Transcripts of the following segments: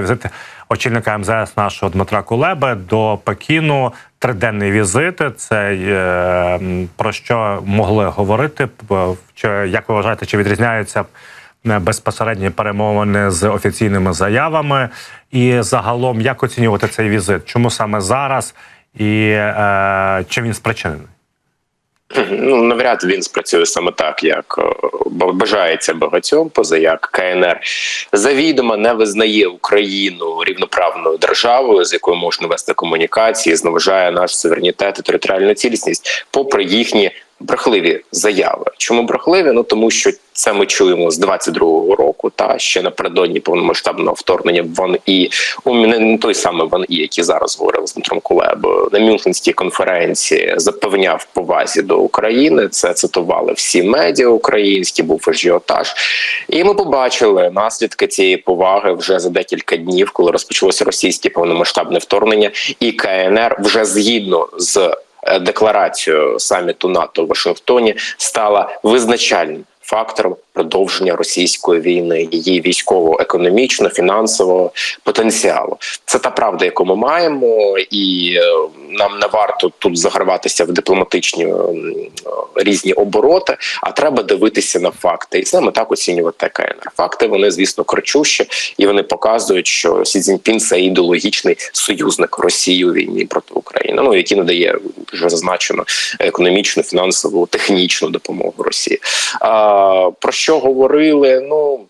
Це візит очільника МЗС нашого Дмитра Кулеби до Пекіну. Триденний візит. Це е, про що могли говорити? Чи як ви вважаєте, чи відрізняються безпосередні перемовини з офіційними заявами? І загалом, як оцінювати цей візит? Чому саме зараз? І е, чим він спричинений? Ну навряд він спрацює саме так, як е, бажається багатьом, поза як КНР завідомо не визнає Україну рівноправною державою, з якою можна вести комунікації, зневажає наш суверенітет і територіальну цілісність, попри їхні брехливі заяви. Чому брехливі? Ну тому що це ми чуємо з 22-го року, та ще напередодні повномасштабного вторгнення в Ван і у мене не той самий Ван І, який зараз говорив з Дмитром Кулебою на Мюнхенській конференції, запевняв повазі до України. Це цитували всі медіа українські, був ажіотаж. І ми побачили наслідки цієї поваги вже за декілька днів, коли розпочалося російське повномасштабне вторгнення, і КНР вже згідно з е, декларацією саміту НАТО в Вашингтоні стала визначальним фактором продовження російської війни, її військово-економічно, фінансового потенціалу. Це та правда, яку ми маємо, і е, нам не варто тут заграватися в дипломатичні е, різні обороти, а треба дивитися на факти, і саме так оцінювати КНР. Факти вони, звісно, кричущі, і вони показують, що Сі Цзіньпін – це ідеологічний союзник Росії у війні проти України. Ну який надає вже зазначено економічну, фінансову, технічну допомогу Росії. А, про що говорили? Ну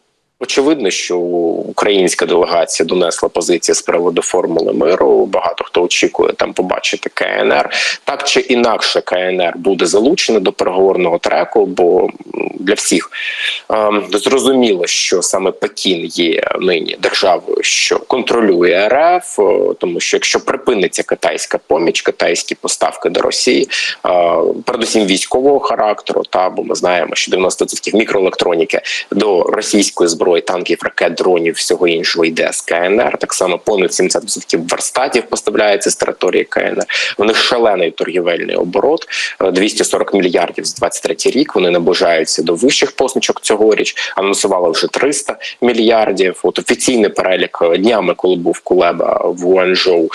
очевидно, що українська делегація донесла позиції з приводу формули миру. Багато хто очікує там побачити КНР. Так чи інакше, КНР буде залучено до переговорного треку, бо для всіх ем, зрозуміло, що саме Пекін є нині державою, що контролює РФ, о, тому що якщо припиниться китайська поміч, китайські поставки до Росії, е, передусім військового характеру, та бо ми знаємо, що 90% мікроелектроніки до російської зброї, танків, ракет, дронів, всього іншого йде з КНР. Так само понад 70% верстатів поставляється з території КНР. Них шалений торгівельний оборот, е, 240 мільярдів з 23 рік. Вони наближаються до вищих позначок цьогоріч. Анонсували вже 300 мільярдів. От офіційний перелік е, днями, коли був Кулеба в Гуанчжоу, е,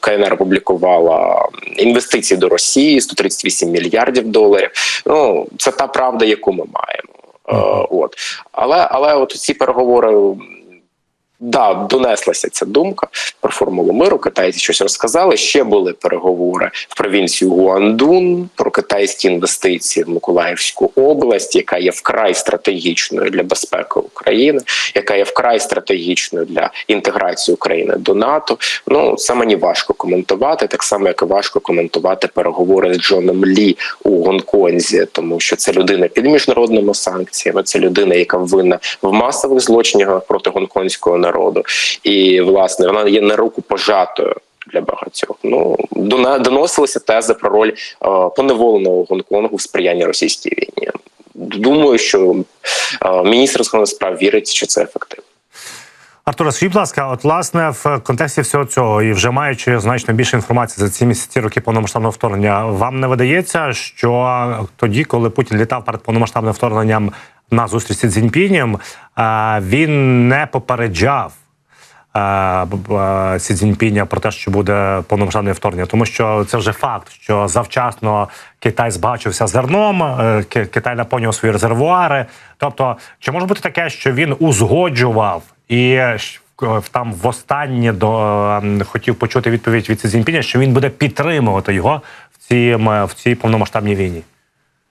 КНР опублікувала інвестиції до Росії 138 мільярдів доларів. Ну це та правда, яку ми маємо. Е, От але але от ці переговори. Да, донеслася ця думка про формулу миру. Китайці щось розказали. Ще були переговори в провінцію Гуандун про китайські інвестиції в Миколаївську область, яка є вкрай стратегічною для безпеки України, яка є вкрай стратегічною для інтеграції України до НАТО. Ну це мені важко коментувати, так само як і важко коментувати переговори з Джоном Лі у Гонконзі, тому що це людина під міжнародними санкціями. Це людина, яка винна в масових злочинах проти гонконгського народу, і власне вона є на руку пожатою. Для багатьох ну доносилися тези про роль е, поневоленого Гонконгу в сприянні російській війні. Думаю, що е, міністр закордонних справ вірить, що це ефективно. Артура, скажіть, будь ласка, от власне в контексті всього цього, і вже маючи значно більше інформації за ці місяці роки повномасштабного вторгнення, вам не видається, що тоді, коли Путін літав перед повномасштабним вторгненням на зустрічі з Цзіньпінем, е, він не попереджав е, б- Сі Цзіньпіня про те, що буде повномасштабне вторгнення, тому що це вже факт, що завчасно Китай збагачився зерном, е, Китай наповнював свої резервуари. Тобто, чи може бути таке, що він узгоджував і там востаннє до ем, хотів почути відповідь від Сі Цзіньпіня, що він буде підтримувати його в цій в цій повномасштабній війні?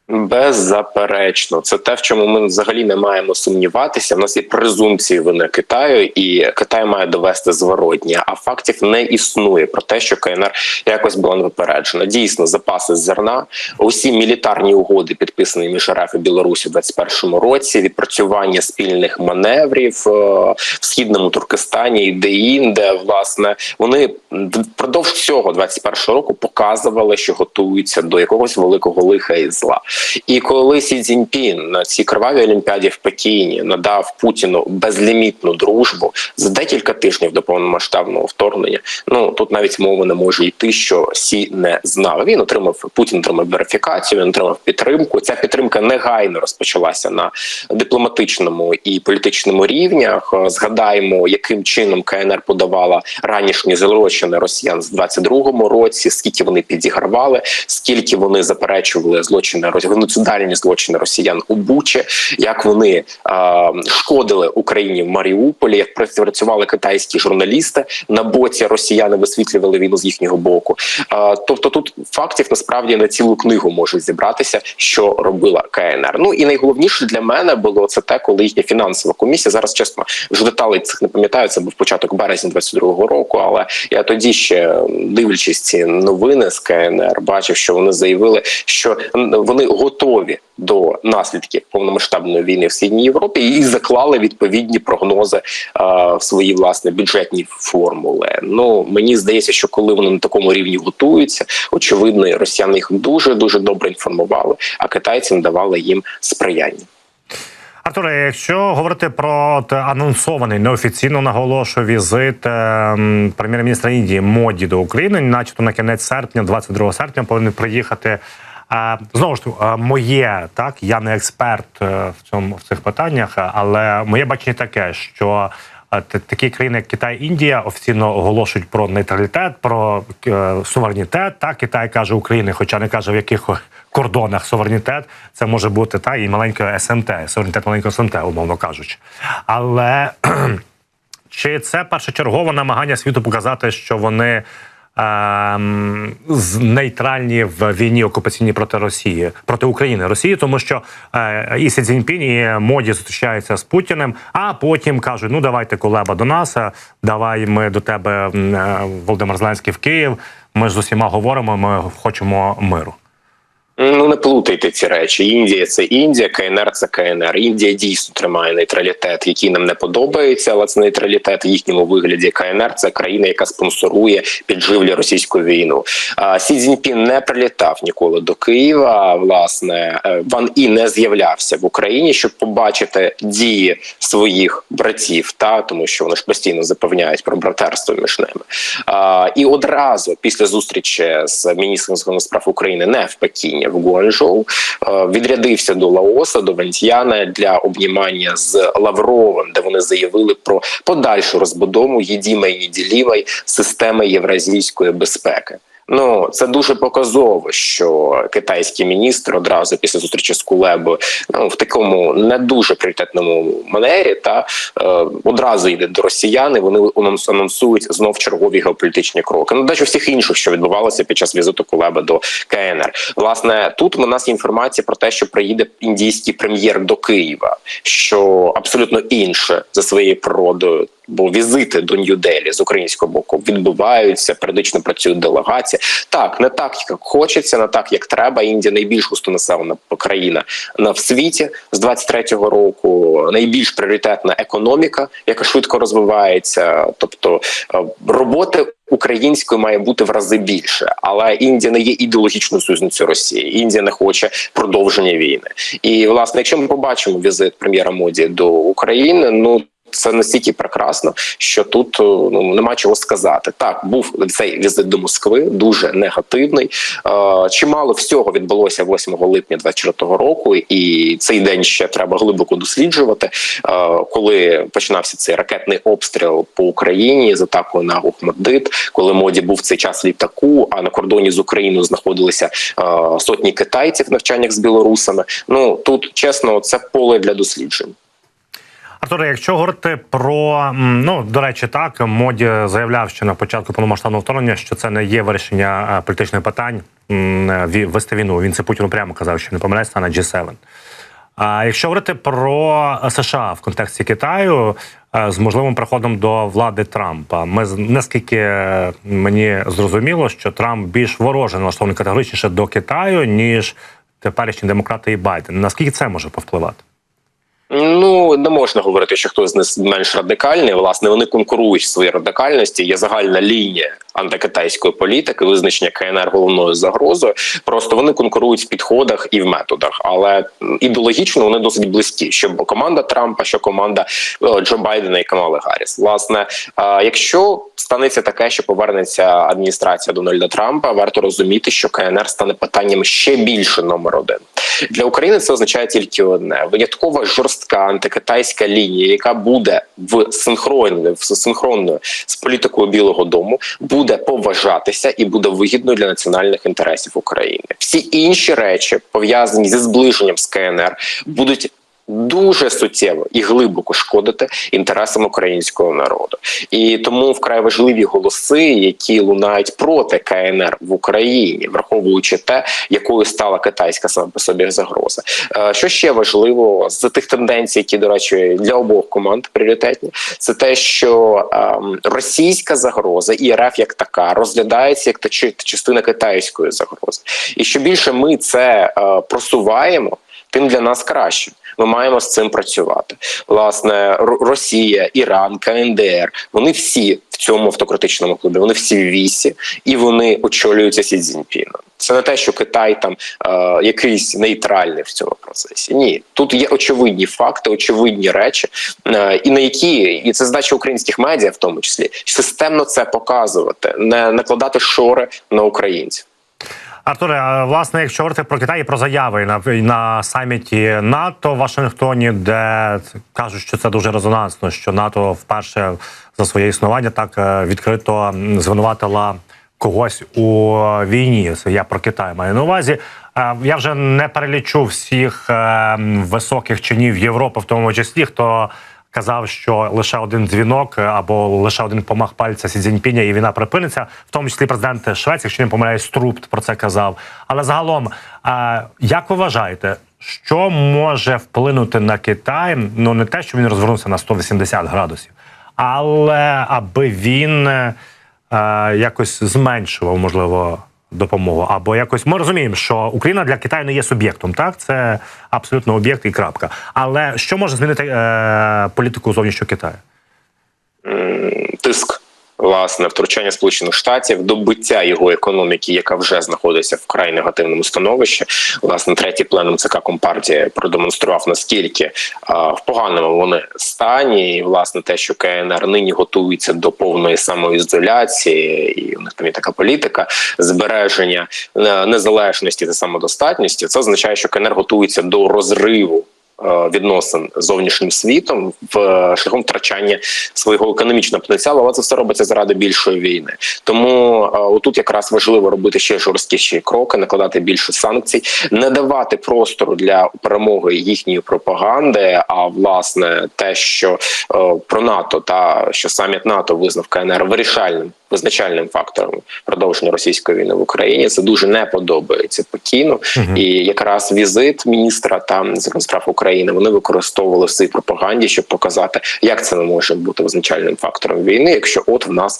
Беззаперечно, це те, в чому ми взагалі не маємо сумніватися. В нас є презумпції вини Китаю, і Китай має довести зворотні. А фактів не існує про те, що КНР якось була не. Дійсно, запаси зерна, усі мілітарні угоди, підписані між РФ і Білорусі в 21-му році, відпрацювання спільних маневрів е, в східному Туркестані і де-інде, власне, вони впродовж цього 21-го року показували, що готуються до якогось великого лиха і зла. І коли Сі Цзіньпін на цій кривавій олімпіаді в Пекіні надав Путіну безлімітну дружбу за декілька тижнів до повномасштабного вторгнення, ну тут навіть мови не може йти, що Сі не знав. Він отримав Путін отримав верифікацію, він отримав підтримку. Ця підтримка негайно розпочалася на дипломатичному і політичному рівнях. Згадаємо, яким чином КНР подавала ранішні злочини росіян з 22-му році, скільки вони підігравали, скільки вони заперечували злочини геноцидальні злочини росіян у Бучі, як вони е, шкодили Україні в Маріуполі, як працювали китайські журналісти на боці росіяни висвітлювали війну з їхнього боку. Е, тобто тут фактів насправді на цілу книгу може зібратися, що робила КНР. Ну і найголовніше для мене було це те, коли їхня фінансова комісія зараз чесно вже деталей цих не пам'ятаю. Це був початок березня 22-го року. Але я тоді ще дивлячись ці новини з КНР, бачив, що вони заявили, що вони готові до наслідків повномасштабної війни в східній Європі і заклали відповідні прогнози е, в свої власне бюджетні формули. Ну мені здається, що коли вони на такому рівні готуються, очевидно, росіяни їх дуже дуже добре інформували, а китайцям давали їм сприяння. Артуре, якщо говорити про от, анонсований неофіційно наголошую візит ем, прем'єр-міністра Індії Моді до України, начебто на кінець серпня, 22 серпня, повинен приїхати. Знову ж моє так, я не експерт е, в цьому в цих питаннях, але моє бачення таке, що е, такі країни, як Китай, Індія, офіційно оголошують про нейтралітет, про е, суверенітет. Так, Китай каже Україні, хоча не каже в яких кордонах суверенітет. Це може бути та і маленьке СМТ, суверенітет маленького СМТ, умовно кажучи. Але чи це першочергове намагання світу показати, що вони нейтральні в війні окупаційні проти Росії проти України Росії, тому що е, і Сі Цзіньпін, і Моді зустрічаються з Путіним, а потім кажуть: ну давайте колеба до нас, е, давай ми до тебе, е, Володимир Зеленський, в Київ. Ми ж з усіма говоримо, ми хочемо миру. Ну не плутайте ці речі. Індія це Індія, КНР це КНР. Індія дійсно тримає нейтралітет, який нам не подобається, але це нейтралітет в їхньому вигляді. КНР це країна, яка спонсорує підживлює російську війну. А Сі Цзіньпін не прилітав ніколи до Києва. Власне, е, Ван І не з'являвся в Україні, щоб побачити дії своїх братів, та тому що вони ж постійно запевняють про братерство між ними. А, і одразу після зустрічі з міністром справ України не в Пекіні, в Гуанчжоу, е, відрядився до Лаоса, до Вентьяна для обнімання з Лавровим, де вони заявили про подальшу розбудову єдімої неділівої системи євразійської безпеки. Ну це дуже показово, що китайський міністр одразу після зустрічі з Кулебою ну в такому не дуже пріоритетному манері, та е, одразу йде до росіян. і Вони анонс- анонсують знов чергові геополітичні кроки. Ну дачу всіх інших, що відбувалося під час візиту Кулеба до КНР. Власне, тут у нас інформація про те, що приїде індійський прем'єр до Києва, що абсолютно інше за своєю природою. Бо візити до Нью-Делі з українського боку відбуваються, періодично працюють делегації. Так, не так, як хочеться, не так, як треба. Індія найбільш густонаселена країна на в світі з 23-го року. Найбільш пріоритетна економіка, яка швидко розвивається. Тобто е, роботи української має бути в рази більше, але Індія не є ідеологічною союзницею Росії. Індія не хоче продовження війни. І власне, якщо ми побачимо візит прем'єра Моді до України, ну. Це настільки прекрасно, що тут ну нема чого сказати. Так був цей візит до Москви дуже негативний. Е, чимало всього відбулося 8 липня 24 року, і цей день ще треба глибоко досліджувати. Е, коли починався цей ракетний обстріл по Україні з атакою на Охмаддит, коли моді був цей час літаку, а на кордоні з Україною знаходилися е, сотні китайців в навчаннях з білорусами. Ну тут чесно, це поле для досліджень. Артуре, якщо говорити про ну до речі, так моді заявляв, що на початку повномасштабного вторгнення, що це не є вирішення е, політичних питань е, вести війну. Він це Путіну прямо казав, що не помиляється на G7. А якщо говорити про США в контексті Китаю е, з можливим приходом до влади Трампа, ми наскільки мені зрозуміло, що Трамп більш вороже налаштований категоричніше до Китаю, ніж теперішні демократи і Байден. Наскільки це може повпливати? Ну не можна говорити, що хтось з них менш радикальний. Власне, вони конкурують в своїй радикальності. Є загальна лінія антикитайської політики, визначення КНР головною загрозою. Просто вони конкурують в підходах і в методах, але ідеологічно вони досить близькі. Що команда Трампа, що команда е, Джо Байдена і Камали Гарріс. Власне, е, якщо станеться таке, що повернеться адміністрація Дональда Трампа, варто розуміти, що КНР стане питанням ще більше номер один. Для України це означає тільки одне: винятково жорстка антикитайська лінія, яка буде в синхронно з політикою Білого Дому, буде поважатися і буде вигідною для національних інтересів України. Всі інші речі пов'язані зі зближенням з КНР будуть. Дуже суттєво і глибоко шкодити інтересам українського народу, і тому вкрай важливі голоси, які лунають проти КНР в Україні, враховуючи те, якою стала китайська саме по собі загроза. Е, Що ще важливо з тих тенденцій, які до речі для обох команд пріоритетні, це те, що ем, російська загроза і РФ як така розглядається як та частина китайської загрози, і що більше ми це е, просуваємо, тим для нас краще. Ми маємо з цим працювати. Власне, Росія, Іран, КНДР вони всі в цьому автократичному клубі. Вони всі в вісі і вони очолюються Сі Цзіньпіном. Це не те, що Китай там е, якийсь нейтральний в цьому процесі. Ні, тут є очевидні факти, очевидні речі, е, і на які і це задача українських медіа, в тому числі системно це показувати, не накладати шори на українців. Артуре, власне, якщо говорити про Китай і про заяви на, на саміті НАТО в Вашингтоні, де кажуть, що це дуже резонансно, що НАТО вперше за своє існування так е, відкрито звинуватила когось у війні. Це я про Китай маю на увазі. Е, Я вже не перелічу всіх е, високих чинів Європи, в тому числі хто казав, що лише один дзвінок е, або лише один помах пальця Сі Цзіньпіня і війна припиниться, в тому числі президент Швеції, якщо не помиляюсь, Струпт про це казав. Але загалом, е, як ви вважаєте, що може вплинути на Китай? Ну не те, що він розвернувся на 180 градусів, але аби він е, якось зменшував, можливо. Допомогу або якось ми розуміємо, що Україна для Китаю не є суб'єктом, так це абсолютно об'єкт і крапка. Але що може змінити е, політику зовнішнього Китаю? тиск. Власне, втручання Сполучених Штатів, добиття його економіки, яка вже знаходиться в край негативному становищі. Власне, третій пленум ЦК Компартії продемонстрував наскільки а, в поганому вони стані, і власне те, що КНР нині готується до повної самоізоляції, і у них там є така політика збереження е, незалежності та самодостатності. Це означає, що КНР готується до розриву відносин з зовнішнім світом в е, шляхом втрачання свого економічного потенціалу, але це все робиться заради більшої війни. Тому е, отут якраз важливо робити ще жорсткіші кроки, накладати більше санкцій, не давати простору для перемоги їхньої пропаганди. А власне те, що е, про НАТО та що саміт НАТО визнав КНР вирішальним. Визначальним фактором продовження російської війни в Україні це дуже не подобається Пекіну, і якраз візит міністра там справ України вони використовували в своїй пропаганді, щоб показати, як це не може бути визначальним фактором війни, якщо от в нас.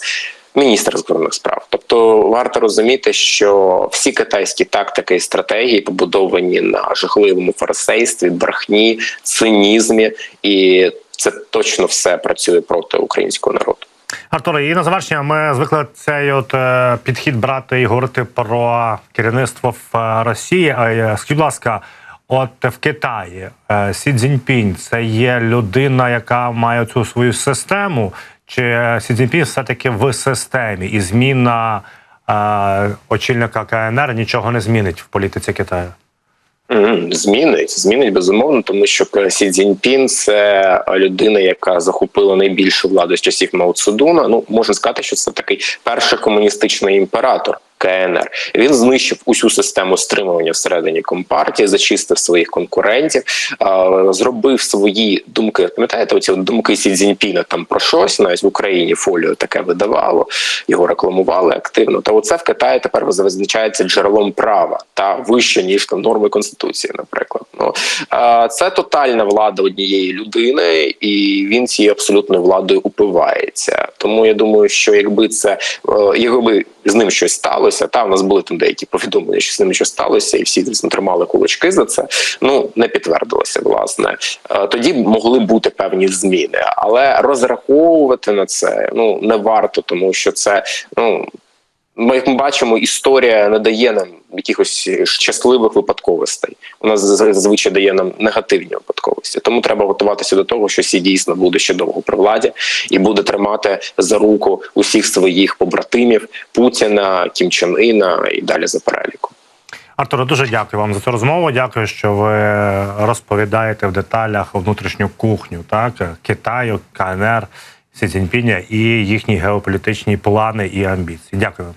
Міністр закордонних справ, тобто варто розуміти, що всі китайські тактики і стратегії побудовані на жахливому фарисействі, брехні, цинізмі, і це точно все працює проти українського народу. Артуре, і на завершення ми звикли цей от е, підхід брати і говорити про керівництво в е, Росії. Е, Скажіть, будь ласка, от в Китаї Сі Цзіньпінь це є людина, яка має цю свою систему, чи Сі Цзіньпінь все-таки в системі і зміна очільника КНР нічого не змінить в політиці Китаю? Змінить, змінить безумовно, тому що Сі Цзіньпін – це людина, яка захопила найбільшу владу з часів Мао Цзедуна. Ну можна сказати, що це такий перший комуністичний імператор. КНР він знищив усю систему стримування всередині компартії, зачистив своїх конкурентів, зробив свої думки. Пам'ятаєте, оці думки Сі Цзіньпіна там про щось навіть в Україні фоліо таке видавало, його рекламували активно. Та оце в Китаї тепер визначається джерелом права та вище ніж там норми конституції, наприклад. Ну це тотальна влада однієї людини, і він цією абсолютною владою упивається. Тому я думаю, що якби це е, якби з ним щось сталося. Та в нас були там деякі повідомлення, що з ним щось сталося, і всі звісно тримали кулачки за це. Ну не підтвердилося, власне. Е, Тоді могли бути певні зміни, але розраховувати на це ну не варто, тому що це ну. Ми, бачимо, історія не дає нам якихось щасливих випадковостей. Вона зазвичай дає нам негативні випадковості. Тому треба готуватися до того, що Сі дійсно буде ще довго при владі і буде тримати за руку усіх своїх побратимів Путіна, Кім Чен Іна і далі за переліком. Артуре, дуже дякую вам за цю розмову. Дякую, що ви розповідаєте в деталях внутрішню кухню, так Китаю, КНР, Сі Цзіньпіня і їхні геополітичні плани і амбіції. Дякую.